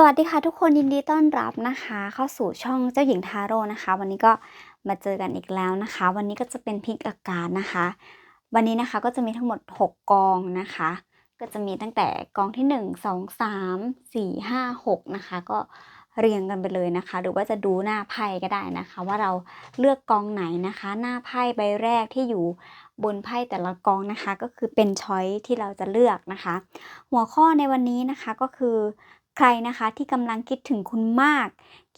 สวัสดีค่ะทุกคนยินดีต้อนรับนะคะ เข้าสู่ช่องเจ้าหญิงทาโร่นะคะ วันนี้ก็มาเจอกันอีกแล้วนะคะ วันนี้ก็จะเป็นพลิกอากาศนะคะ วันนี้นะคะก็จะมีทั้งหมด 6 กองนะคะ ก็จะมีตั้งแต่กองที่ 1 2 3 4 5 6นะคะ ก็เรียงกันไปเลยนะคะ หรือว่าจะดูหน้าไพ่ก็ได้นะคะ ว่าเราเลือกกองไหนนะคะ หน้าไพ่ใบแรกที่อยู่บนไพ่แต่ละกองนะคะ ก็คือเป็นช้อยที่เราจะเลือกนะคะ หัวข้อในวันนี้นะคะก็คือ ใครนะคะที่กำลังคิดถึงคุณมาก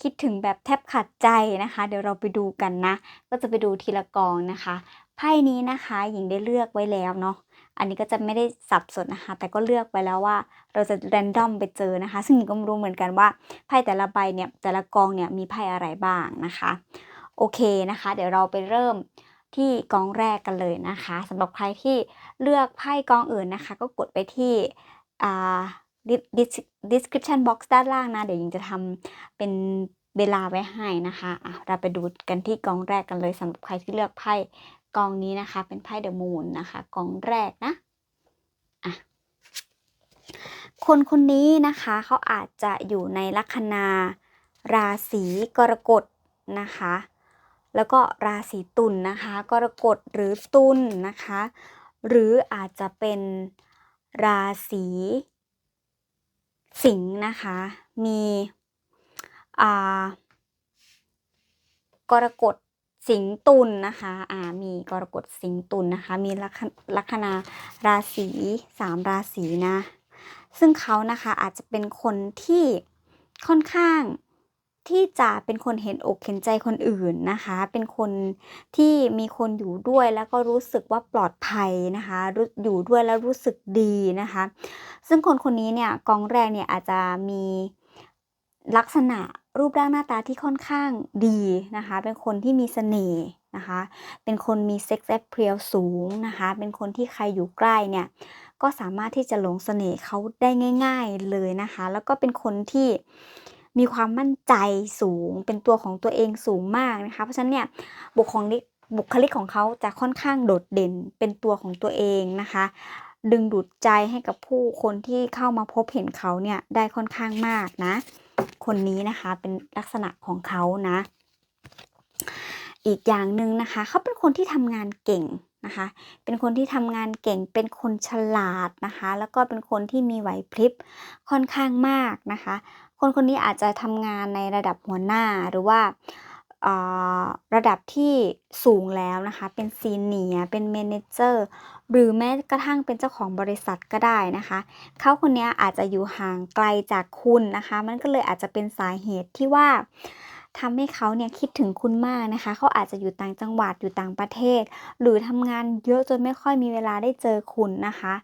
คิดถึงแบบแทบขาดใจนะคะ เดี๋ยวเราไปดูกันนะ ก็จะไปดูทีละกองนะคะไพ่นี้นะคะหญิงได้เลือกไว้แล้วเนาะอันนี้ก็จะไม่ได้สับสนนะคะ แต่ก็เลือกไว้แล้วว่าเราจะแรนดอมไปเจอนะคะ ซึ่งหญิงก็ไม่รู้เหมือนกันว่าไพ่แต่ละใบเนี่ยแต่ละกองเนี่ยมีไพ่อะไรบ้างนะคะโอเคนะคะ เดี๋ยวเราไปเริ่มที่กองแรกกันเลยนะคะสำหรับใครที่เลือกไพ่กองอื่นนะคะ ก็กดไปที่อ่า description box ด้านล่างนะ เดี๋ยวยิงจะทำเป็นเวลาไว้ให้นะคะอะเราไปดูกันที่กองแรกกันเลยสำหรับใครที่เลือกไพ่กองนี้นะคะ เป็นไพ่เดอะมูนนะคะกองแรกนะอะคนคนนี้นะคะเขาอาจจะอยู่ในลัคนาราศีกรกฎนะคะ แล้วก็ราศีตุลนนะคะกรกฎหรือตุลนะคะ หรืออาจจะเป็นราศี สิงห์นะคะ มีอ่ากรกฎสิงตุลนะคะอ่ามีกรกฎสิงตุลนะคะ มีลัคนาราศีสามราศีนะ ซึ่งเขานะคะอาจจะเป็นคนที่ค่อนข้าง ที่จะเป็นคนเห็นอกเห็นใจคนอื่นนะคะ เป็นคนที่มีคนอยู่ด้วยแล้วก็รู้สึกว่าปลอดภัยนะคะ อยู่ด้วยแล้วรู้สึกดีนะคะ ซึ่งคนคนนี้เนี่ยกองแรกเนี่ยอาจจะมีลักษณะรูปร่างหน้าตาที่ค่อนข้างดีนะคะ เป็นคนที่มีเสน่ห์นะคะ เป็นคนมีเซ็กซ์แอพเพียลสูงนะคะ เป็นคนที่ใครอยู่ใกล้เนี่ยก็สามารถที่จะหลงเสน่ห์เขาได้ง่าย ๆเลยนะคะ แล้วก็เป็นคนที่ มีความมั่นใจสูง เป็นตัวของตัวเองสูงมากนะคะ เพราะฉะนั้นเนี่ยบุคคลบุคลิกของเขาจะค่อนข้างโดดเด่นเป็นตัวของตัวเองนะคะ ดึงดูดใจให้กับผู้คนที่เข้ามาพบเห็นเขาเนี่ยได้ค่อนข้างมากนะ คนนี้นะคะเป็นลักษณะของเขานะ อีกอย่างหนึ่งนะคะเขาเป็นคนที่ทำงานเก่งนะคะ เป็นคนที่ทำงานเก่ง เป็นคนฉลาดนะคะ แล้วก็เป็นคนที่มีไหวพริบค่อนข้างมากนะคะ คนคนนี้อาจจะทำงานในระดับหัวหน้าหรือว่าระดับที่สูงแล้วนะคะ เป็นซีเนียเป็นเมนเจอร์ หรือแม้กระทั่งเป็นเจ้าของบริษัทก็ได้นะคะ เขาคนนี้อาจจะอยู่ห่างไกลจากคุณนะคะ มันก็เลยอาจจะเป็นสาเหตุที่ว่าทำให้เขาเนี่ยคิดถึงคุณมากนะคะ เขาอาจจะอยู่ต่างจังหวัดอยู่ต่างประเทศ หรือทำงานเยอะจนไม่ค่อยมีเวลาได้เจอคุณนะคะ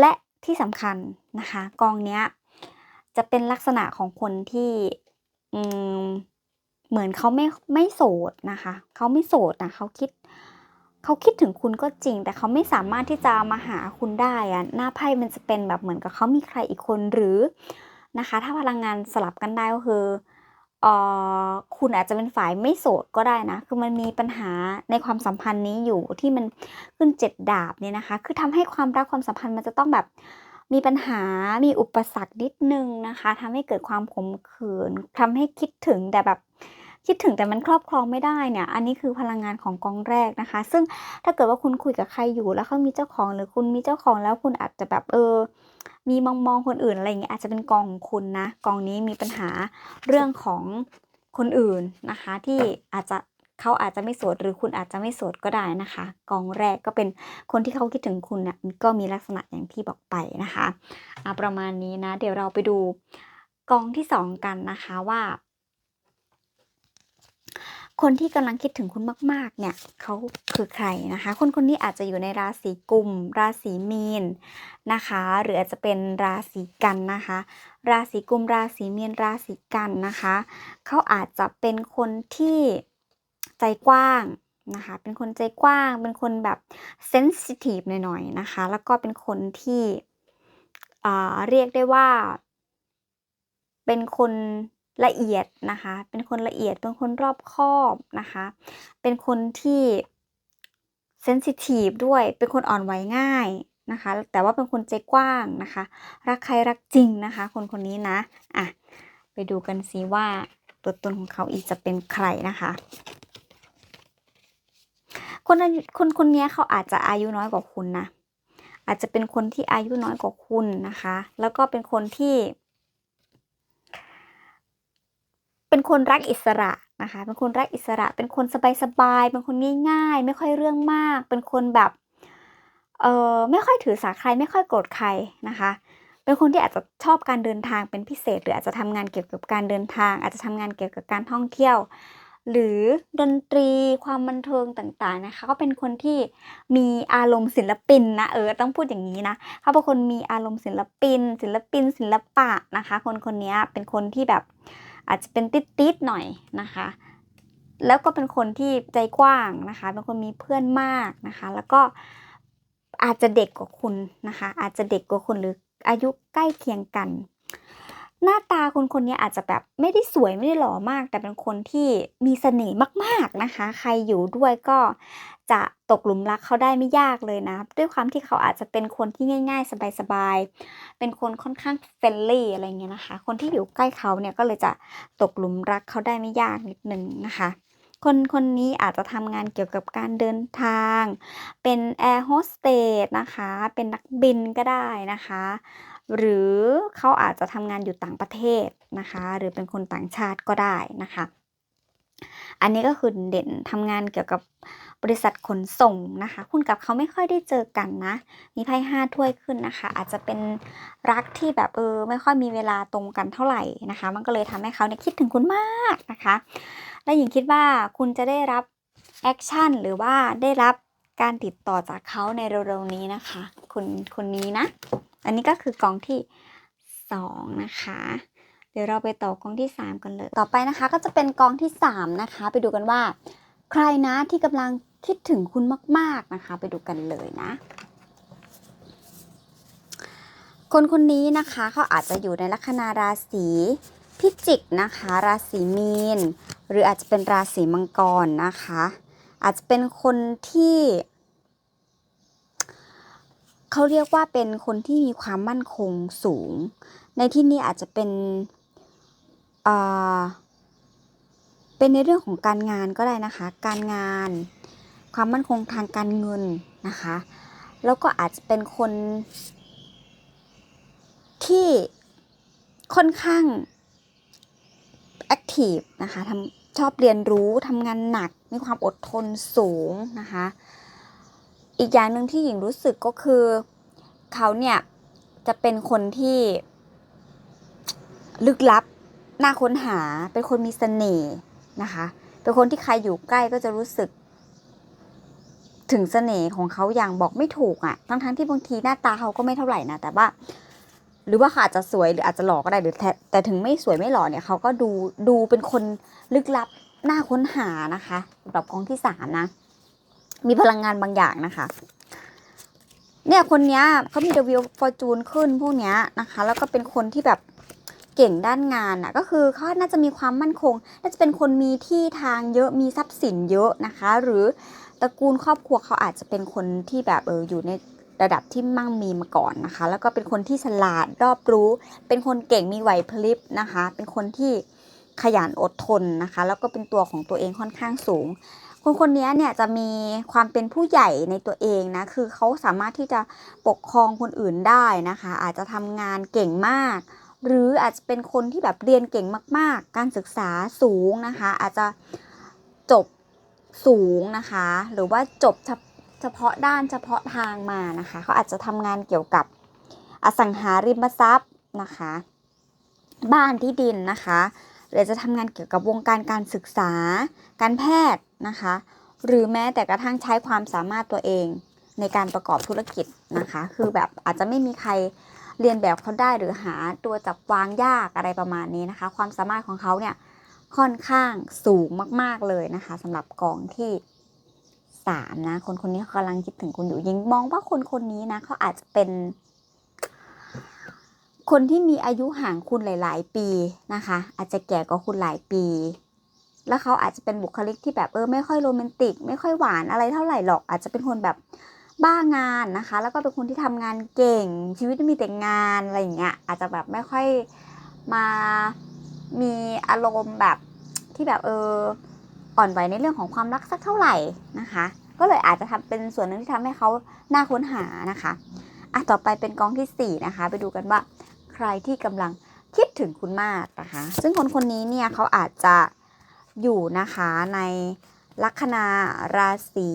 และที่สำคัญนะคะ กองเนี้ย จะเป็นลักษณะของคนที่อืมเหมือนเขาไม่ไม่โสดนะคะเขาไม่โสดนะเขาคิดเขาคิดถึงคุณก็จริง แต่เขาไม่สามารถที่จะมาหาคุณได้อะหน้าไพ่มันจะเป็นแบบเหมือนกับเขามีใครอีกคนหรือนะคะ ถ้าพลังงานสลับกันได้ก็คืออ่อคุณอาจจะเป็นฝ่ายไม่โสดก็ได้นะ คือมันมีปัญหาในความสัมพันธ์นี้อยู่ที่มันขึ้นเจ็ดดาบเนี่ยนะคะ คือทำให้ความรักความสัมพันธ์มันจะต้องแบบ มีปัญหา มีอุปสรรคนิดนึงนะคะทำให้เกิดความขมขื่นทำให้คิดถึงแต่แบบคิดถึงแต่มันครอบครองไม่ได้เนี่ย อันนี้คือพลังงานของกองแรกนะคะ ซึ่งถ้าเกิดว่าคุณคุยกับใครอยู่แล้วเขามีเจ้าของหรือคุณมีเจ้าของแล้วคุณอาจจะแบบเออ มีมองมองคนอื่นอะไรอย่างเงี้ยอาจจะเป็นกองของคุณนะ กองนี้มีปัญหาเรื่องของคนอื่นนะคะ ที่อาจจะ เขาอาจจะไม่โสดหรือคุณอาจจะไม่โสดก็ได้นะคะ กองแรกก็เป็นคนที่เขาคิดถึงคุณเนะี่ยก็มีลักษณะอย่างที่บอกไปนะคะะประมาณนี้นะ เดี๋ยวเราไปดูกองที่สองกันนะคะว่า คนที่กำลังคิดถึงคุณมาก ๆ เนี่ยเขาคือใครนะคะ คนคนนี้อาจจะอยู่ในราศีกุม ราศีมีนนะคะ หรืออาจจะเป็นราศีกันนะคะ ราศีกุม ราศีมีนราศีกันนะคะเขาอาจจะเป็นคนที่ ใจกว้างนะคะ เป็นคนใจกว้าง เป็นคนแบบเซนซิทีฟหน่อยๆนะคะ แล้วก็เป็นคนที่เรียกได้ว่า เป็นคนละเอียดนะคะ เป็นคนละเอียด เป็นคนรอบคอบนะคะ เป็นคนที่เซนซิทีฟด้วย เป็นคนอ่อนไหวง่ายนะคะ แต่ว่าเป็นคนใจกว้างนะคะ รักใครรักจริงนะคะ คนคนนี้นะ อะ ไปดูกันซิว่าตัวตนของเขาอีกจะเป็นใครนะคะ คนคนคนนี้เขาอาจจะอายุน้อยกว่าคุณนะ อาจจะเป็นคนที่อายุน้อยกว่าคุณนะคะ แล้วก็เป็นคนที่ เป็นคนรักอิสระนะคะ เป็นคนรักอิสระ เป็นคนสบายๆ เป็นคนง่าย ๆ ไม่ค่อยเรื่องมาก เป็นคนแบบเออไม่ค่อยถือสาใครไม่ค่อยโกรธใครนะคะ เป็นคนที่อาจจะชอบการเดินทางเป็นพิเศษ หรืออาจจะทำงานเกี่ยวกับการเดินทาง อาจจะทำงานเกี่ยวกับการท่องเที่ยว หรือดนตรีความบันเทิงต่างๆนะคะ ก็เป็นคนที่มีอารมณ์ศิลปินนะเออต้องพูดอย่างนี้นะเขาเป็นคนมีอารมณ์ศิลปิน ศิลปิน ศิลปะนะคะ คนคนนี้เป็นคนที่แบบอาจจะเป็นติดๆหน่อยนะคะ แล้วก็เป็นคนที่ใจกว้างนะคะ เป็นคนมีเพื่อนมากนะคะ แล้วก็อาจจะเด็กกว่าคุณนะคะ อาจจะเด็กกว่าคุณหรืออายุใกล้เคียงกัน หน้าตาคนคนนี้อาจจะแบบไม่ได้สวยไม่ได้หล่อมาก แต่เป็นคนที่มีเสน่ห์มากๆนะคะ ใครอยู่ด้วยก็จะตกหลุมรักเขาได้ไม่ยากเลยนะ ด้วยความที่เขาอาจจะเป็นคนที่ง่าย ๆ สบายๆ เป็นคนค่อนข้างเฟรนลี่อะไรเงี้ยนะคะ คนที่อยู่ใกล้เขาเนี่ยก็เลยจะตกหลุมรักเขาได้ไม่ยากนิดนึงนะคะ คนคนนี้อาจจะทำงานเกี่ยวกับการเดินทาง เป็นแอร์โฮสเตสนะคะ เป็นนักบินก็ได้นะคะ หรือเขาอาจจะทำงานอยู่ต่างประเทศนะคะ หรือเป็นคนต่างชาติก็ได้นะคะ อันนี้ก็คือเด่นทำงานเกี่ยวกับบริษัทขนส่งนะคะ คุณกับเขาไม่ค่อยได้เจอกันนะ มีไพ่ห้าถ้วยขึ้นนะคะ อาจจะเป็นรักที่แบบเออไม่ค่อยมีเวลาตรงกันเท่าไหร่นะคะ มันก็เลยทำให้เขาเนี่ยคิดถึงคุณมากนะคะ และหญิงคิดว่าคุณจะได้รับแอคชั่นหรือว่าได้รับการติดต่อจากเขาในเร็วๆนี้นะคะ คุณคนนี้นะ อันนี้ก็คือกองที่สองนะคะ เดี๋ยวเราไปต่อกองที่สามกันเลย ต่อไปนะคะก็จะเป็นกองที่สามนะคะ ไปดูกันว่า ใครนะที่กำลังคิดถึงคุณมาก ๆนะคะ ไปดูกันเลยนะ คนคนนี้นะคะเขาอาจจะอยู่ในลัคนาราศีพิจิกนะคะ ราศีมีน หรืออาจจะเป็นราศีมังกรนะคะ อาจจะเป็นคนที่ เขาเรียกว่าเป็นคนที่มีความมั่นคงสูง ในที่นี้อาจจะเป็นอ่าเป็นในเรื่องของการงานก็ได้นะคะ การงาน ความมั่นคงทางการเงินนะคะ แล้วก็อาจจะเป็นคนที่ค่อนข้างแอคทีฟนะคะทำชอบเรียนรู้ทำงานหนัก มีความอดทนสูงนะคะ อีกอย่างหนึ่งที่หญิงรู้สึกก็คือเขาเนี่ยจะเป็นคนที่ลึกลับน่าค้นหาเป็นคนมีเสน่ห์นะคะ เป็นคนที่ใครอยู่ใกล้ก็จะรู้สึก ถึงเสน่ห์ของเขาอย่างบอกไม่ถูกอะ่ะ ทั้งๆที่บางทีหน้าตาเขาก็ไม่เท่าไหร่นะแต่ว่า หรือว่าเขาอาจจะสวยหรืออาจจะหล่อก็ได้หรือแต่แต่ถึงไม่สวยไม่หล่อเนี่ยเขาก็ดูดูเป็นคนลึกลับน่าค้นหานะคะสำหรับกองที่สามนะ มีพลังงานบางอย่างนะคะ เนี่ยคนเนี้ยเขามี The Wheel Fortune ขึ้นพวกเนี้ยนะคะ แล้วก็เป็นคนที่แบบเก่งด้านงานอะก็คือเขาน่าจะมีความมั่นคง น่าจะเป็นคนมีที่ทางเยอะมีทรัพย์สินเยอะนะคะ หรือตระกูลครอบครัวเขาอาจจะเป็นคนที่แบบเอออยู่ในระดับที่มั่งมีมาก่อนนะคะ แล้วก็เป็นคนที่ฉลาดรอบรู้ เป็นคนเก่งมีไหวพริบนะคะ เป็นคนที่ขยันอดทนนะคะ แล้วก็เป็นตัวของตัวเองค่อนข้างสูง คนคนนี้เนี่ยจะมีความเป็นผู้ใหญ่ในตัวเองนะ คือเขาสามารถที่จะปกครองคนอื่นได้นะคะ อาจจะทำงานเก่งมาก หรืออาจจะเป็นคนที่แบบเรียนเก่งมาก ๆ การศึกษาสูงนะคะ อาจจะจบสูงนะคะ หรือว่าจบเฉพาะด้านเฉพาะทางมานะคะเขาอาจจะทำงานเกี่ยวกับอสังหาริมทรัพย์นะคะ บ้านที่ดินนะคะหรือจะทำงานเกี่ยวกับวงการการศึกษา การแพทย์ นะคะ หรือแม้แต่กระทั่งใช้ความสามารถตัวเองในการประกอบธุรกิจนะคะ คือแบบอาจจะไม่มีใครเรียนแบบเขาได้หรือหาตัวจับวางยากอะไรประมาณนี้นะคะ ความสามารถของเขาเนี่ยค่อนข้างสูงมาก ๆเลยนะคะสำหรับกองที่สามนะคนคนนี้เขากำลังคิดถึงคุณอยู่ยิงมองว่าคนคนนี้นะเขาอาจจะเป็น คนที่มีอายุห่างคุณหลาย ๆ ปีนะคะ อาจจะแก่กว่าคุณหลายปี แล้วเขาอาจจะเป็นบุคลิกที่แบบเออไม่ค่อยโรแมนติก ไม่ค่อยหวานอะไรเท่าไหร่หรอก อาจจะเป็นคนแบบบ้างานนะคะ แล้วก็เป็นคนที่ทำงานเก่ง ชีวิตมีแต่งานอะไรอย่างเงี้ยอาจจะแบบไม่ค่อยมามีอารมณ์แบบที่แบบเอออ่อนไหวในเรื่องของความรักสักเท่าไหร่นะคะ ก็เลยอาจจะทำเป็นส่วนหนึ่งที่ทำให้เขาน่าค้นหานะคะอะต่อไปเป็นกองที่สี่นะคะ ไปดูกันว่าใครที่กำลังคิดถึงคุณมากนะคะ ซึ่งคนคนนี้เนี่ยเขาอาจจะ อยู่นะคะในลัคนาราศี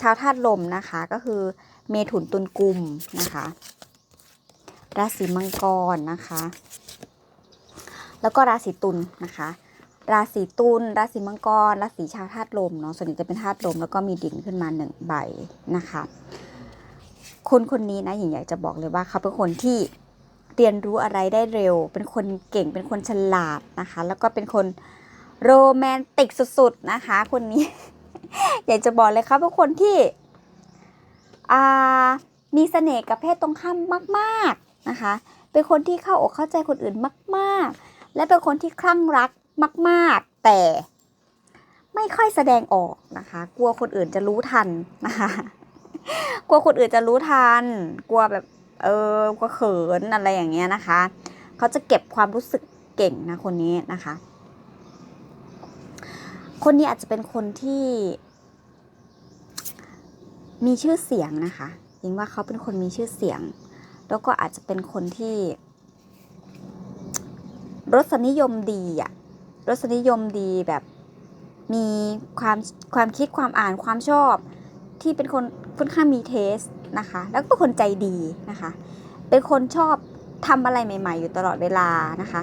ชาวธาตุลมนะคะก็คือเมถุนตุลกุมนะคะ ราศีมังกรนะคะ แล้วก็ราศีตุลนะคะ ราศีตุลราศีมังกร ราศีชาวธาตุลมเนาะส่วนใหญ่จะเป็นธาตุลมแล้วก็มีดินขึ้นมาหนึ่งใบนะคะคนคนนี้นะหญิงอยากจะบอกเลยว่าเขาเป็นคนที่เรียนรู้อะไรได้เร็ว เป็นคนเก่งเป็นคนฉลาดนะคะ แล้วก็เป็นคน โรแมนติกสุดๆนะคะ คนนี้ อยากจะบอกเลยครับเป็นคนที่มีเสน่ห์กับเพศตรงข้ามมากๆนะคะ เป็นคนที่เข้าอกเข้าใจคนอื่นมาก ๆ และเป็นคนที่คลั่งรักมาก ๆ แต่ไม่ค่อยแสดงออกนะคะ กลัวคนอื่นจะรู้ทันนะคะ กลัวคนอื่นจะรู้ทัน กลัวแบบเออกลัวเขินอะไรอย่างเงี้ยนะคะ เขาจะเก็บความรู้สึกเก่งนะคนนี้นะคะ คนนี้อาจจะเป็นคนที่ มีชื่อเสียงนะคะยิงว่าเขาเป็นคนมีชื่อเสียง แล้วก็อาจจะเป็นคนที่ รสนิยมดีอะรสนิยมดีแบบมีความความคิดความอ่านความชอบ ที่เป็นคนค่อนข้างมีเทสนะคะ แล้วก็คนใจดีนะคะ เป็นคนชอบทำอะไรใหม่ ๆ อยู่ตลอดเวลานะคะ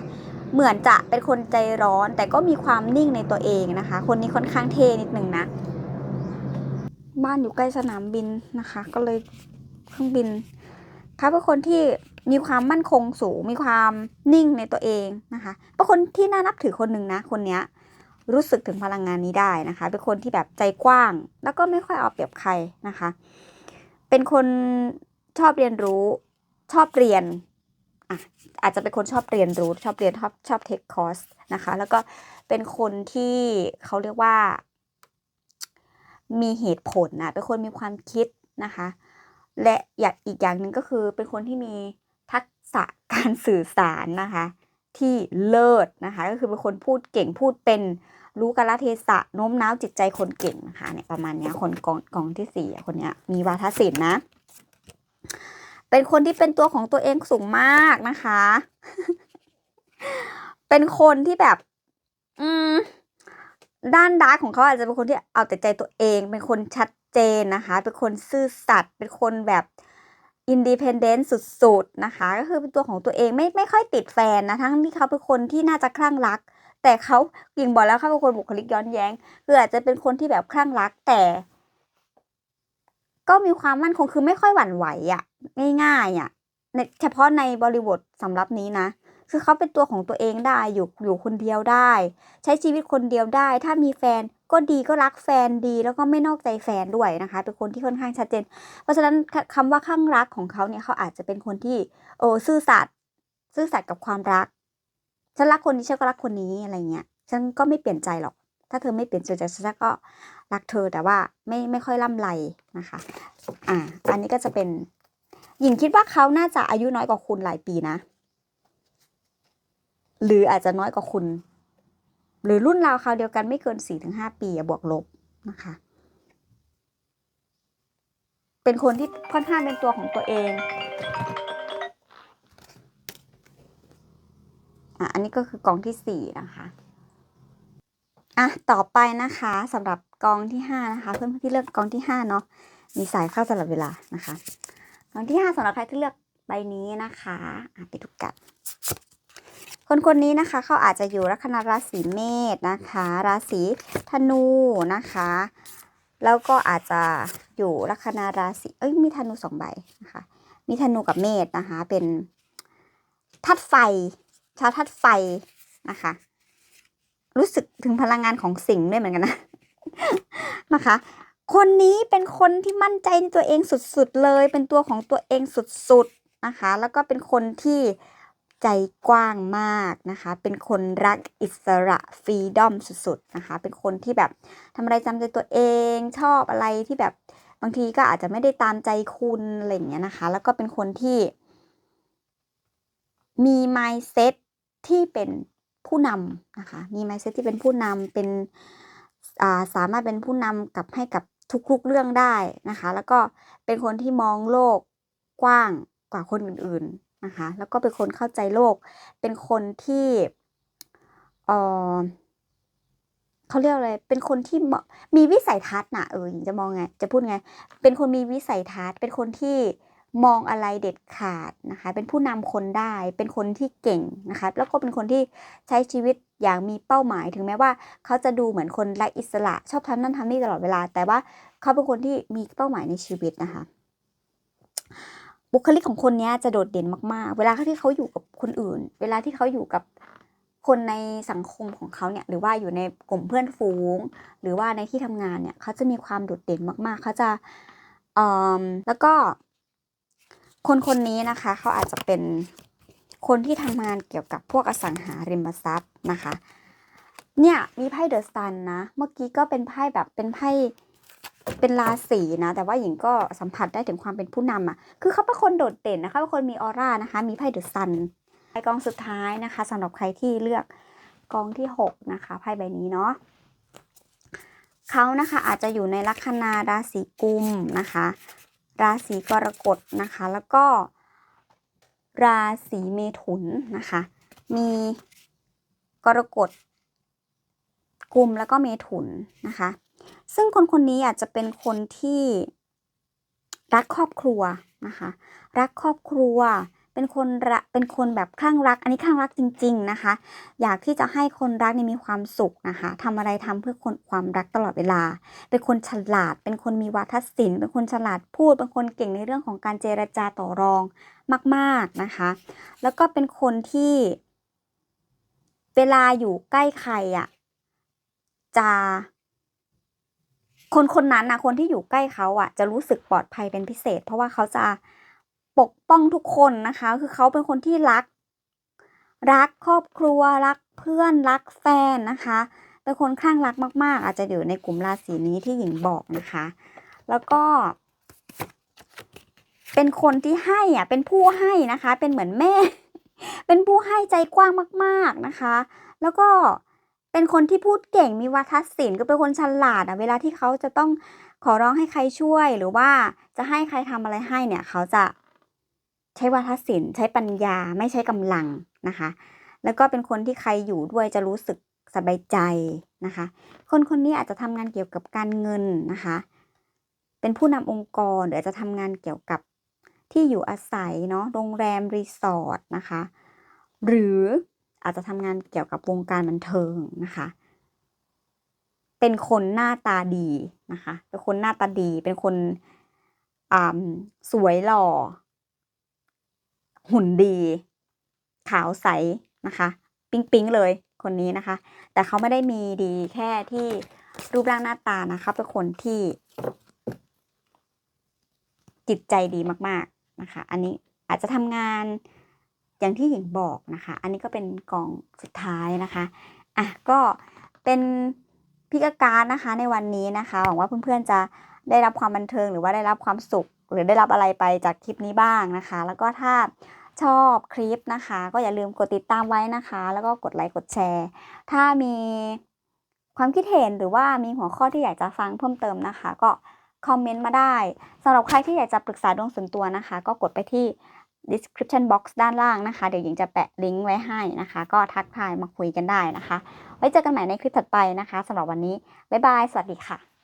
เหมือนจะเป็นคนใจร้อน แต่ก็มีความนิ่งในตัวเองนะคะ คนนี้ค่อนข้างเท่นิดหนึ่งนะ บ้านอยู่ใกล้สนามบินนะคะ ก็เลยเครื่องบินเขาเป็นคนที่มีความมั่นคงสูง มีความนิ่งในตัวเองนะคะเป็นคนที่น่านับถือคนหนึ่งนะ คนเนี้ยรู้สึกถึงพลังงานนี้ได้นะคะ เป็นคนที่แบบใจกว้าง แล้วก็ไม่ค่อยเอาเปรียบใครนะคะ เป็นคนชอบเรียนรู้ชอบเรียน อะอาจจะเป็นคนชอบเรียนรู้ชอบเรียนชอบชอบเทคคอร์สนะคะ แล้วก็เป็นคนที่เขาเรียกว่า มีเหตุผลนะเป็นคนมีความคิดนะคะ และอย่างอีกอย่างหนึ่งก็คือเป็นคนที่มีทักษะการสื่อสารนะคะ ที่เลิศนะคะ ก็คือเป็นคนพูดเก่งพูดเป็นรู้กาลเทศะโน้มน้าวจิตใจคนเก่งนะคะเนี่ยประมาณเนี้ยคนกองกองที่สี่คนเนี้ยมีวาทศิลป์นะ เป็นคนที่เป็นตัวของตัวเองสูงมากนะคะ เป็นคนที่แบบ อืม ด้านดาร์กของเขาอาจจะเป็นคนที่เอาแต่ใจตัวเอง เป็นคนชัดเจนนะคะ เป็นคนซื่อสัตย์ เป็นคนแบบอินดีเพนเดนต์สุดๆนะคะ ก็คือเป็นตัวของตัวเองไม่ไม่ค่อยติดแฟนนะ ทั้งที่เขาเป็นคนที่น่าจะคลั่งรัก แต่เขายิงบอกแล้วเขาเป็นคนบุคลิกย้อนแย้งคืออาจจะเป็นคนที่แบบคลั่งรักแต่ ก็มีความมั่นคงคือไม่ค่อยหวั่นไหวอะ่ะง่ายๆอะ่ะเฉพาะในบริบทสำหรับนี้นะ คือเขาเป็นตัวของตัวเองได้อยู่อยู่คนเดียวได้ ใช้ชีวิตคนเดียวได้ ถ้ามีแฟนก็ดีก็รักแฟนดี แล้วก็ไม่นอกใจแฟนด้วยนะคะ เป็นคนที่ค่อนข้างชัดเจน เพราะฉะนั้นคำว่าข้างรักของเขาเนี่ยเขาอาจจะเป็นคนที่โอ้ซื่อสัตย์ซื่อสัตย์กับความรักฉันรักคนนี้ฉันก็รักคนนี้อะไรเงี้ยฉันก็ไม่เปลี่ยนใจหรอก ถ้าเธอไม่เปลี่ยนใจฉันก็ รักเธอแต่ว่าไม่ไม่ค่อยล่ำไรนะคะอ่าอันนี้ก็จะเป็นหญิงคิดว่าเขาน่าจะอายุน้อยกว่าคุณหลายปีนะ หรืออาจจะน้อยกว่าคุณ หรือรุ่นราวคราวเดียวกันไม่เกินสี่ถึงห้าปีบวกลบนะคะ เป็นคนที่ค่อนข้างเป็นตัวของตัวเองอะอันนี้ก็คือกองที่สี่นะคะ อะต่อไปนะคะสำหรับกองที่ห้านะคะเพื่อนๆที่เลือกกองที่ห้าเนาะมีสายเข้าตลอดเวลานะคะกองที่ห้าสำหรับใครที่เลือกใบนี้นะคะอะไปดูกันคนคนนี้นะคะเขาอาจจะอยู่ลัคนาราศีเมษนะคะ ราศีธนูนะคะ แล้วก็อาจจะอยู่ลัคนาราศีเอ้ยมีธนูสองใบนะคะมีธนูกับเมษนะคะ เป็นธาตุไฟชาวธาตุไฟนะคะ รู้สึกถึงพลังงานของสิ่งด้วยเหมือนกันนะ นะคะ คนนี้เป็นคนที่มั่นใจในตัวเองสุดๆเลย เป็นตัวของตัวเองสุดๆนะคะ แล้วก็เป็นคนที่ใจกว้างมากนะคะ เป็นคนรักอิสระฟรีดอมสุดๆนะคะ เป็นคนที่แบบทำอะไรจำใจตัวเองชอบอะไรที่แบบบางทีก็อาจจะไม่ได้ตามใจคุณอะไรอย่างเงี้ยนะคะ แล้วก็เป็นคนที่มี mindset ที่เป็น ผู้นำนะคะ มี mindset ที่เป็นผู้นำเป็นาสามารถเป็นผู้นำกับให้กับทุกๆเรื่องได้นะคะ แล้วก็เป็นคนที่มองโลกกว้างกว่าคนอื่นๆนะคะ แล้วก็เป็นคนเข้าใจโลก เป็นคนที่เออเขาเรียกอะไร เป็นคนที่มีวิสัยทัศน์นะเออจะมองไง จะพูดไง เป็นคนมีวิสัยทัศน์ เป็นคนที่ มองอะไรเด็ดขาดนะคะ เป็นผู้นำคนได้ เป็นคนที่เก่งนะคะ แล้วก็เป็นคนที่ใช้ชีวิตอย่างมีเป้าหมาย ถึงแม้ว่าเขาจะดูเหมือนคนไร้อิสระ ชอบทำนั่นทำนี่ตลอดเวลา แต่ว่าเขาเป็นคนที่มีเป้าหมายในชีวิตนะคะ บุคลิกของคนนี้จะโดดเด่นมากๆ เวลาที่เขาอยู่กับคนอื่น เวลาที่เขาอยู่กับคนในสังคมของเขาเนี่ยหรือว่าอยู่ในกลุ่มเพื่อนฝูง หรือว่าในที่ทำงานเนี่ยเขาจะมีความโดดเด่นมากๆ เขาจะอ่อแล้วก็ คนคนนี้นะคะเขาอาจจะเป็นคนที่ทำงานเกี่ยวกับพวกอสังหาริมทรัพย์นะคะ เนี่ยมีไพ่ The Sun นนะ เมื่อกี้ก็เป็นไพ่แบบเป็นไพ่เป็นราศีนะ แต่ว่าหญิงก็สัมผัสได้ถึงความเป็นผู้นำอะคือเขาเป็นคนโดดเด่นนะคะเป็นคนมีออร่านะคะ มีไพ่ The Sun ไพ่กองสุดท้ายนะคะสำหรับใครที่เลือกกองที่ 6 นะคะไพ่ใบนี้เนาะเขานะคะอาจจะอยู่ในลัคนาราศีกุมนะคะ ราศีกรกฎนะคะ แล้วก็ ราศีเมถุนนะคะ มีกรกฎกุมแล้วก็เมถุนนะคะ ซึ่งคนคนนี้อาจจะเป็นคนที่รักครอบครัวนะคะ รักครอบครัว เป็นคนระเป็นคนแบบคลั่งรัก อันนี้คลั่งรักจริง ๆนะคะ อยากที่จะให้คนรักนี่มีความสุขนะคะทำอะไรทำเพื่อคนความรักตลอดเวลา เป็นคนฉลาด เป็นคนมีวาทศิลป์เป็นคนฉลาดพูด เป็นคนเก่งในเรื่องของการเจรจาต่อรองมาก ๆนะคะ แล้วก็เป็นคนที่ เวลาอยู่ใกล้ใครอะจะคนคนนั้นนะคนที่อยู่ใกล้เขาอะ จะรู้สึกปลอดภัยเป็นพิเศษ เพราะว่าเขาจะ ปกป้องทุกคนนะคะ คือเขาเป็นคนที่รัก รักครอบครัวรักเพื่อนรักแฟนนะคะเป็นคนคลั่งรักมากๆ อาจจะอยู่ในกลุ่มราศีนี้ที่หญิงบอกนะคะ แล้วก็ เป็นคนที่ให้อะเป็นผู้ให้นะคะ เป็นเหมือนแม่ เป็นผู้ให้ใจกว้างมาก ๆนะคะ แล้วก็เป็นคนที่พูดเก่งมีวาทศิลป์ก็เป็นคนฉลาดอะเวลาที่เขาจะต้องขอร้องให้ใครช่วยหรือว่าจะให้ใครทำอะไรให้เนี่ย เขาจะ ใช้วาทศิลป์ใช้ปัญญาไม่ใช้กำลังนะคะ แล้วก็เป็นคนที่ใครอยู่ด้วยจะรู้สึกสบายใจนะคะ คนคนนี้อาจจะทำงานเกี่ยวกับการเงินนะคะ เป็นผู้นำองค์กรหรืออาจจะทำงานเกี่ยวกับที่อยู่อาศัยเนาะโรงแรม resort นะคะ หรืออาจจะทำงานเกี่ยวกับวงการบันเทิงนะคะ เป็นคนหน้าตาดีนะคะ เป็นคนหน้าตาดี เป็นคนอ่าสวยหล่อ หุ่นดี ขาวใสนะคะ ปิ๊งๆเลยคนนี้นะคะ แต่เขาไม่ได้มีดีแค่ที่รูปร่างหน้าตานะคะเป็นคนที่ จิตใจดีมากๆนะคะ อันนี้อาจจะทำงานอย่างที่หญิงบอกนะคะ อันนี้ก็เป็นกองสุดท้ายนะคะอะก็เป็นพิกการนะคะในวันนี้นะคะหวังว่าเพื่อนๆจะได้รับความบันเทิงหรือว่าได้รับความสุข หรือได้รับอะไรไปจากคลิปนี้บ้างนะคะ แล้วก็ถ้าชอบคลิปนะคะ ก็อย่าลืมกดติดตามไว้นะคะ แล้วก็กดไลค์กดแชร์ ถ้ามีความคิดเห็นหรือว่ามีหัวข้อที่อยากจะฟังเพิ่มเติมนะคะ ก็คอมเมนต์มาได้สำหรับใครที่อยากจะปรึกษาดวงส่วนตัวนะคะ ก็กดไปที่ description box ด้านล่างนะคะ เดี๋ยวหญิงจะแปะลิงก์ไว้ให้นะคะ ก็ทักทายมาคุยกันได้นะคะ ไว้เจอกันใหม่ในคลิปถัดไปนะคะสำหรับวันนี้ บ๊ายบาย สวัสดีค่ะ